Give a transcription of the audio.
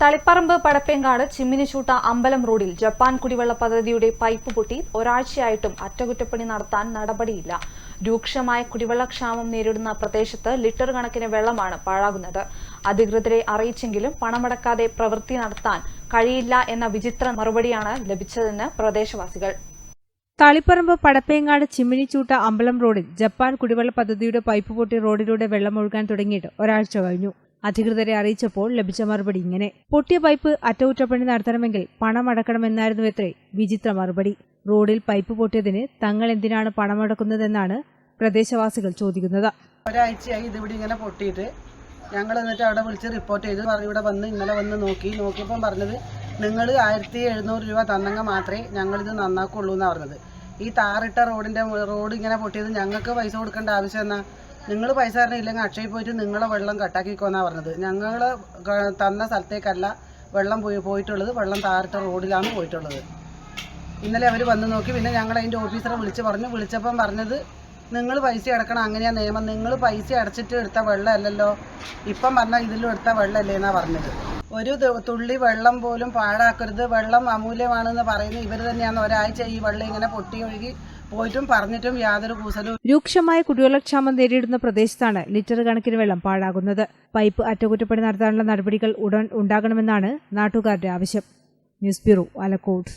തളിപ്പറമ്പ് പടപ്പേങ്കാട് ചിമ്മിനിച്ചൂട്ട അമ്പലം റോഡിൽ ജപ്പാൻ കുടിവെള്ള പദ്ധതിയുടെ പൈപ്പ് പൊട്ടി ഒരാഴ്ചയായിട്ടും അറ്റകുറ്റപ്പണി നടത്താൻ നടപടിയില്ല. രൂക്ഷമായ കുടിവെള്ളക്ഷാമം നേരിടുന്ന പ്രദേശത്ത് ലിറ്റർ കണക്കിന് വെള്ളമാണ് പാഴാകുന്നത്. അധികൃതരെ അറിയിച്ചെങ്കിലും പണമടക്കാതെ പ്രവൃത്തി നടത്താൻ കഴിയില്ല എന്ന വിചിത്ര മറുപടിയാണ് ലഭിച്ചതെന്ന് പ്രദേശവാസികൾ. തളിപ്പറമ്പ് പടപ്പേങ്ങാട് ചിമ്മിനിച്ചൂട്ട അമ്പലം റോഡിൽ ജപ്പാൻ കുടിവെള്ള പദ്ധതിയുടെ പൈപ്പ് പൊട്ടി റോഡിലൂടെ വെള്ളമൊഴുകാൻ തുടങ്ങിയിട്ട് ഒരാഴ്ച കഴിഞ്ഞു. അധികൃതരെ അറിയിച്ചപ്പോൾ ലഭിച്ച മറുപടി ഇങ്ങനെ. പൊട്ടിയ പൈപ്പ് അറ്റകുറ്റപ്പണി നടത്തണമെങ്കിൽ പണം അടക്കണമെന്നായിരുന്നു എത്രേ വിചിത്ര മറുപടി. റോഡിൽ പൈപ്പ് പൊട്ടിയതിന് തങ്ങൾ എന്തിനാണ് പണമടക്കുന്നതെന്നാണ് പ്രദേശവാസികൾ ചോദിക്കുന്നത്. ഒരാഴ്ചയായി ഇതിവിടെ ഇങ്ങനെ പൊട്ടിയിട്ട് ഞങ്ങൾ എന്നിട്ട് അവിടെ വിളിച്ച് റിപ്പോർട്ട് ചെയ്ത് പറഞ്ഞു ഇവിടെ വന്ന് ഇന്നലെ വന്ന് നോക്കി. നോക്കിയപ്പോൾ പറഞ്ഞത് നിങ്ങൾ ആയിരത്തി എഴുന്നൂറ് രൂപ തന്നെങ്കിൽ മാത്രമേ ഞങ്ങളിത് നന്നാക്കുള്ളൂ എന്നാണ് പറഞ്ഞത്. ഈ താറിട്ട റോഡിന്റെ റോഡ് ഇങ്ങനെ പൊട്ടിയത് ഞങ്ങൾക്ക് പൈസ കൊടുക്കേണ്ട ആവശ്യം എന്നാ? നിങ്ങൾ പൈസ തരണില്ലെങ്കിൽ അക്ഷയ പോയിട്ട് നിങ്ങളെ വെള്ളം കട്ടാക്കിക്കോന്നാണ് പറഞ്ഞത്. ഞങ്ങൾ തന്ന സ്ഥലത്തേക്കല്ല വെള്ളം പോയി പോയിട്ടുള്ളത് വെള്ളം താറിട്ട റോഡിലാണ് പോയിട്ടുള്ളത്. ഇന്നലെ അവർ വന്ന് നോക്കി പിന്നെ ഞങ്ങൾ അതിന്റെ ഓഫീസറെ വിളിച്ച് പറഞ്ഞു. വിളിച്ചപ്പം പറഞ്ഞത് നിങ്ങൾ പൈസ അടക്കണം അങ്ങനെയാ നിയമം. നിങ്ങൾ പൈസ അടച്ചിട്ട് എടുത്ത വെള്ളമല്ലല്ലോ. ഇപ്പം പറഞ്ഞാൽ ഇതിലും എടുത്ത വെള്ളമല്ലേ എന്നാണ് പറഞ്ഞത്. ഒരു തുള്ളി വെള്ളം പോലും പാഴാക്കരുത്. വെള്ളം അമൂല്യമാണെന്ന് പറയുന്നത് ഇവർ തന്നെയാണ് ഒരാഴ്ച ഈ വെള്ളം ഇങ്ങനെ പൊട്ടി ഒഴുകി പോയിട്ടും പറഞ്ഞിട്ടും യാതൊരു കൂസലും രൂക്ഷമായ കുടിവെള്ളക്ഷാമം നേരിടുന്ന പ്രദേശത്താണ് ലിറ്റർ കണക്കിന് വെള്ളം പാഴാകുന്നത്. പൈപ്പ് അറ്റകുറ്റപ്പണി നടത്താനുള്ള നടപടികൾ ഉടൻ ഉണ്ടാകണമെന്നാണ് നാട്ടുകാരുടെ ആവശ്യം. News bureau Alakode.